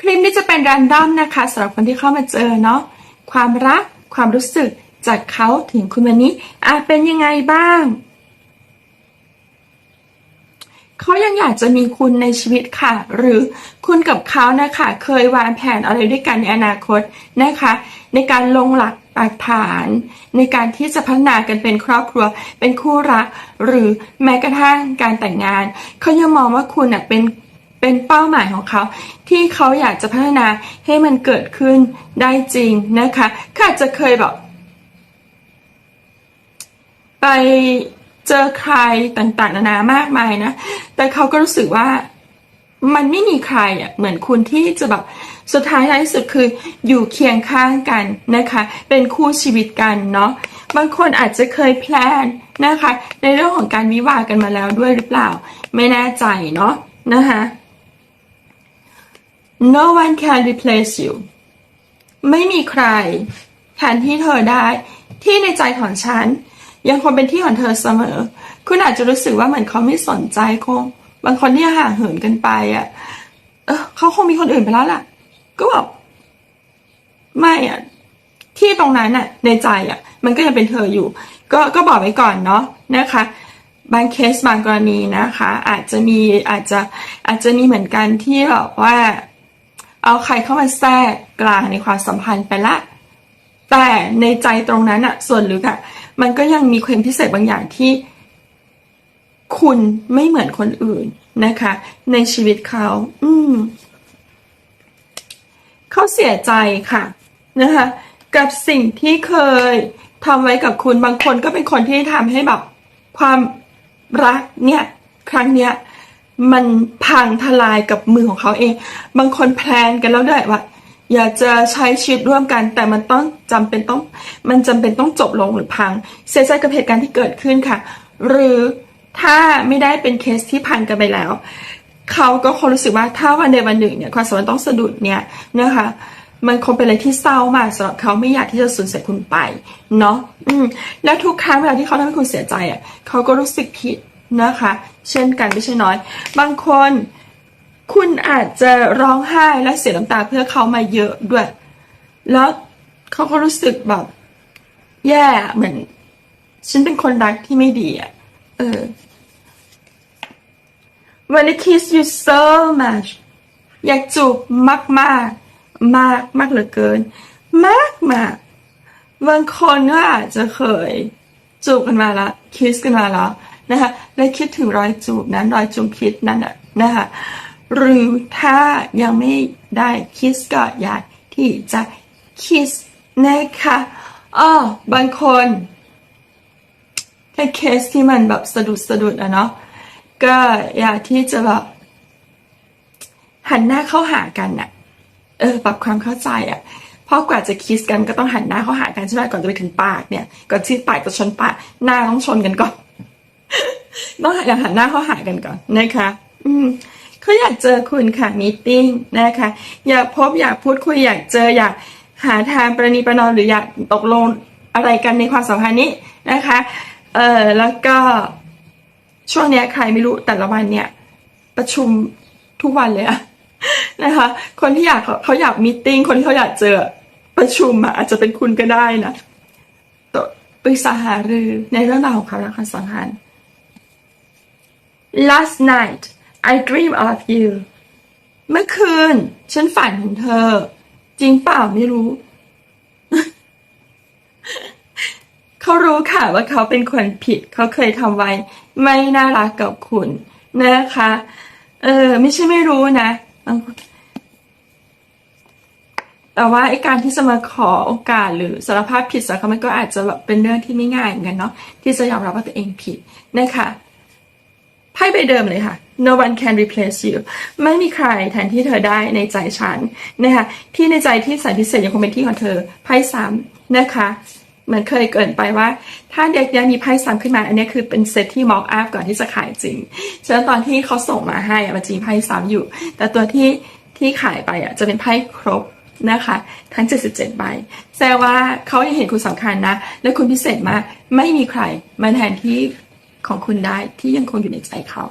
คลิปนี้จะเป็นแรนดอมนะคะสำหรับคนที่เข้ามาเจอเนาะความรักความรู้สึกจากเขาถึงคุณวันนี้อาจเป็นยังไงบ้าง เขายังอยากจะมีคุณในชีวิตค่ะ หรือคุณกับเขานะคะ เคยวางแผนอะไรด้วยกันในอนาคตนะคะ ในการลงหลักปักฐาน ในการที่จะพัฒนากันเป็นครอบครัว เป็นคู่รัก หรือแม้กระทั่งการแต่งงาน เขายังมองว่าคุณเป็น เป็นเป้าหมายของเขา ที่เขาอยากจะพัฒนาให้มันเกิดขึ้นได้จริงนะคะขาอาจะเคยแบบไปเจอใครต่างๆนานามากมายนะ แต่เขาก็รู้สึกว่ามันไม่มีใครอะเหมือนคุณที่จะแบบสุดท้ายท้ายสุดคืออยู่เคียงข้างกันนะคะ เป็นคู่ชีวิตกันเนาะบางคนอาจจะเคยแพลนนะคะ ในเรื่องของการวิวากันมาแล้วด้วยหรือเปล่า ไม่แน่ใจเนาะนะคะ no one can replace you ไม่มีใครแทนที่เธอได้ ที่ในใจของฉัน ยังคงเป็นที่ของเธอเสมอ คุณอาจจะรู้สึกว่าเหมือนเขาไม่สนใจคง บางคนที่ห่างเหินกันไปอะ เออเขาคงมีคนอื่นไปแล้วล่ะ ก็แบบไม่อะ ที่ตรงนั้นอะ ในใจอะ มันก็ยังเป็นเธออยู่ ก็ก็บอกไว้ก่อนเนาะนะคะบางเคสบางกรณีนะคะ อาจจะมีอาจจะอาจจะมีเหมือนกันที่แบบว่า เอาใครเข้ามาแทรกกลางในความสัมพันธ์ไปละ แต่ในใจตรงนั้นอะส่วนลึกอะมันก็ยังมีความพิเศษบางอย่างที่ คุณไม่เหมือนคนอื่นนะคะ ในชีวิตเขา อืมเขาเสียใจค่ะนะคะกับสิ่งที่เคยทำไว้กับคุณบางคนก็เป็นคนที่ทำให้แบบความรักเนี่ย ครั้งเนี้ย มันพังทลายกับมือของเขาเอง บางคนแพลนกันแล้วด้วยว่าอยากจะใช้ชีวิตร่วมกัน แต่มันต้องจำเป็นต้อง มันจำเป็นต้องจบลงหรือพัง เสียใจกับเหตุการณ์ที่เกิดขึ้นค่ะ หรือถ้าไม่ได้เป็นเคสที่พันกันไปแล้ว เขาก็คงรู้สึกว่าถ้าวันใดวันหนึ่งเนี่ยความสัมพันธ์ต้องสะดุดเนี่ยนะคะมันคงเป็นอะไรที่เศร้ามากสำหรับเขาไม่อยากที่จะสูญเสียคุณไปเนาะอืมแล้วทุกครั้งเวลาที่เขาทำให้คุณเสียใจอะเขาก็รู้สึกผิด นะคะ เช่นกันไม่ใช่น้อย บางคนคุณอาจจะร้องไห้และเสียน้ำตาเพื่อเขามาเยอะด้วย แล้วเขาก็รู้สึกแบบ แย่เหมือน ฉันเป็นคนรักที่ไม่ดีอะเออ When I kiss you so much อยากจูบมากมากมากมากเหลือเกิน มากมากบางคนก็อาจจะเคยจูบกันมาและคิสกันมาแล้ว นะคะและคิดถึงรอยจูบนั้นรอยจูบคิดนั้นน่ะนะคะหรือถ้ายังไม่ได้คิสก็อยากที่จะคิสนะคะอ้อบางคนแค่เคสที่มันแบบสะดุดสะดุดอะเนาะก็อยากที่จะแบบหันหน้าเข้าหากันน่ะเออปรับความเข้าใจอะเพราะกว่าจะคิสกันก็ต้องหันหน้าเข้าหากันใช่ไหมก่อนจะไปถึงปากเนี่ยก่อนที่ปากจะชนปากหน้าต้องชนกันก่อน ต้องอยากหันหน้าเข้าหากันก่อนนะคะ อืมเขาอยากเจอคุณค่ะมีติ้งนะคะ อยากพบอยากพูดคุยอยากเจออยากหาทางประนีประนอมหรืออยากตกลงอะไรกันในความสัมพันธ์นี้นะคะ เออแล้วก็ช่วงนี้ใครไม่รู้แต่ละวันเนี่ย ประชุมทุกวันเลยอะนะคะ คนที่อยากเขาอยากมีติ้งคนที่เขาอยากเจอประชุมอะอาจจะเป็นคุณก็ได้นะตัวปรึกษาหารือในเรื่องราวของความรักความสัมพันธ์ Last night I dream of you เมื่อคืน ฉันฝันถึงเธอ จริงเปล่าไม่รู้ เขารู้ค่ะว่าเขาเป็นคนผิด เขาเคยทำไว้ ไม่น่ารักกับคุณนะคะ เออ ไม่ใช่ไม่รู้นะแต่ว่าไอ้การที่จะมาขอโอกาสหรือสารภาพผิดสารภาพมันก็อาจจะแบบเป็นเรื่องที่ไม่ง่ายเหมือนกันเนาะที่จะยอมรับว่าตัวเองผิดนะคะ ไพ่ใบเดิมเลยค่ะ no one can replace you ไม่มีใครแทนที่เธอได้ในใจฉันนะคะที่ในใจที่แสนพิเศษยังคงเป็นที่ของเธอไพ่ซ้ำนะคะเหมือนเคยเกินไปว่า ถ้าเด็กยังมีไพ่ซ้ำขึ้นมา อันนี้คือเป็นเซตที่ม็อกอัพก่อนที่จะขายจริงฉะนั้นตอนที่เขาส่งมาให้มันจริงไพ่ซ้ำอยู่ แต่ตัวที่ที่ขายไปอะจะเป็นไพ่ครบนะคะ ทั้ง 77 ใบแสดงว่าเขายังเห็นคุณสำคัญนะ และคุณพิเศษมากไม่มีใครมาแทนที่ ของคุณได้ที่ยังคงอยู่ในใจเขา